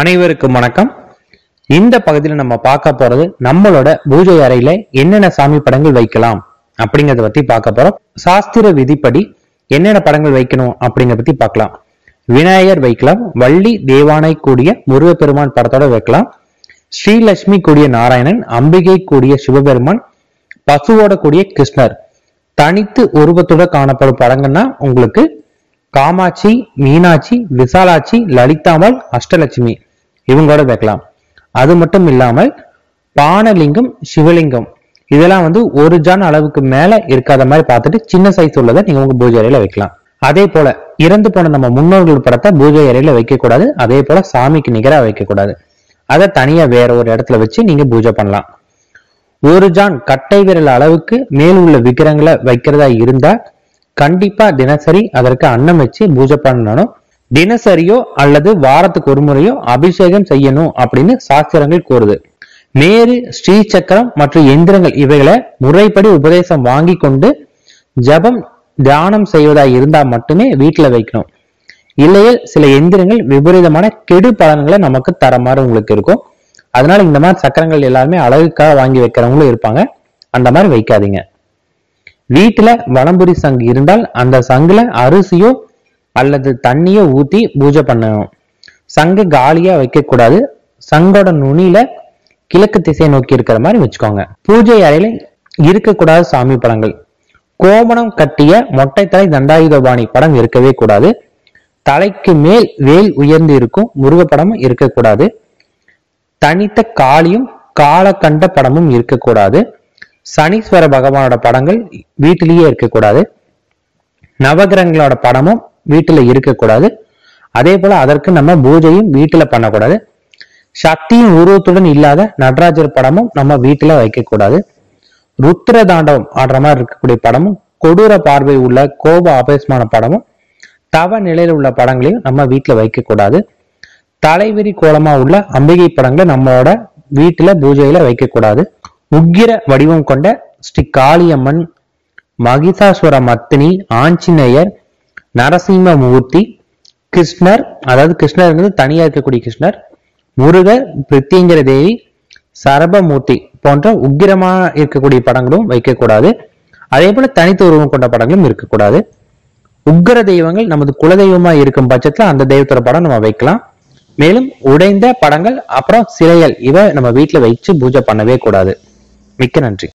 அனைவருக்கும் வணக்கம். இந்த பகுதியில் நம்ம பார்க்க போறது நம்மளோட பூஜை அறையில என்னென்ன சாமி படங்கள் வைக்கலாம் அப்படிங்கறத பத்தி பார்க்க போறோம். சாஸ்திர விதிப்படி என்னென்ன படங்கள் வைக்கணும் அப்படிங்கறத பத்தி பார்க்கலாம். விநாயகர் வைக்கலாம் வள்ளி தேவானை கூடிய முருகப்பெருமான் படத்தோட வைக்கலாம். ஸ்ரீலட்சுமி கூடிய நாராயணன் அம்பிகை கூடிய சிவபெருமான் பசுவோட கூடிய கிருஷ்ணர். தனித்து உருவத்தோட காணப்படும் படங்கள்னா உங்களுக்கு காமாட்சி மீனாட்சி விசாலாட்சி லலிதாம்பாள் அஷ்டலட்சுமி. இவங்களோட வைக்கலாம் அது மட்டும் இல்லாமல் பானலிங்கம் சிவலிங்கம் இதெல்லாம் வந்து ஒரு ஜான் அளவுக்கு மேல இருக்காத மாதிரி பார்த்துட்டு சின்ன சைஸ் உள்ளதை நீங்க உங்க பூஜை அறையில வைக்கலாம். அதே போல இறந்து போன நம்ம முன்னோர்கள் படத்தை பூஜை அறையில வைக்க கூடாது அதே போல சாமிக்கு நிகரா வைக்க கூடாது அதை தனியா வேற ஒரு இடத்துல வச்சு நீங்க பூஜை பண்ணலாம். ஒரு ஜான் கட்டை விரல் அளவுக்கு மேல் உள்ள விக்கிரங்களை வைக்கிறதா இருந்தா கண்டிப்பா தினசரி அதற்கு அன்னம் வச்சு பூஜை பண்ணணும். தினசரியோ அல்லது வாரத்துக்கு ஒரு முறையோ அபிஷேகம் செய்யணும் அப்படின்னு சாஸ்திரங்கள் கூறுது. மேரு ஸ்ரீ சக்கரம் மற்றும் எந்திரங்கள் இவைகளை முறைப்படி உபதேசம் வாங்கி கொண்டு ஜபம் தியானம் செய்வதா இருந்தா மட்டுமே வீட்டுல வைக்கணும். இல்லையே சில எந்திரங்கள் விபரீதமான கெடு பலன்களை நமக்கு தர மாதிரி உங்களுக்கு இருக்கும். அதனால இந்த மாதிரி சக்கரங்கள் எல்லாருமே அழகுக்காக வாங்கி வைக்கிறவங்களும் இருப்பாங்க. அந்த மாதிரி வைக்காதீங்க. வீட்டுல வலம்புரி சங்கு இருந்தால் அந்த சங்குல அரிசியோ அல்லது தண்ணியை ஊற்றி பூஜை பண்ணணும். சங்கு காலியா வைக்கக்கூடாது. சங்கோட நுனியில கிழக்கு திசை நோக்கி இருக்கிற மாதிரி வச்சுக்கோங்க. பூஜை அறையில இருக்கக்கூடாத சாமி படங்கள். கோமணம் கட்டிய மொட்டை தலை தண்டாயுதபாணி படம் இருக்கவே கூடாது. தலைக்கு மேல் வேல் உயர்ந்து இருக்கும் முருக படமும் இருக்கக்கூடாது. தனித்த காளியும் காலக்கண்ட படமும் இருக்கக்கூடாது. சனீஸ்வர பகவானோட படங்கள் வீட்டிலேயே இருக்கக்கூடாது. நவகிரகங்களோட படமும் வீட்டில் இருக்கக்கூடாது. அதே போல அதற்கு நம்ம பூஜையும் வீட்டில் பண்ணக்கூடாது. சக்தியின் உருவத்துடன் இல்லாத நடராஜர் படமும் நம்ம வீட்டுல வைக்கக்கூடாது. ருத்ர தாண்டவம் ஆடுற மாதிரி இருக்கக்கூடிய படமும் கொடூர பார்வை உள்ள கோப ஆபேசமான படமும் தவ நிலையில் உள்ள படங்களையும் நம்ம வீட்டில் வைக்கக்கூடாது. தலைவிரி கோலமா உள்ள அம்பிகை படங்களை நம்மளோட வீட்டில் பூஜையில வைக்கக்கூடாது. உக்கிர வடிவம் கொண்ட ஸ்ரீ காளியம்மன் மகிஷாசுர மத்தினி ஆஞ்சநேயர் நரசிம்ம மூர்த்தி கிருஷ்ணர் அதாவது கிருஷ்ணர் தனியாக இருக்கக்கூடிய கிருஷ்ணர் முருகர் பிரித்தியங்கர தேவி சரபமூர்த்தி போன்ற உக்கிரமாக இருக்கக்கூடிய படங்களும் வைக்கக்கூடாது. அதே போல தனித்த உருவம் கொண்ட படங்களும் இருக்கக்கூடாது. உக்கிர தெய்வங்கள் நமது குலதெய்வமா இருக்கும் பட்சத்துல அந்த தெய்வத்தோட படம் நம்ம வைக்கலாம். மேலும் உடைந்த படங்கள் அப்புறம் சிலைகள் இவை நம்ம வீட்டுல வச்சு பூஜை பண்ணவே கூடாது. மிக்க நன்றி.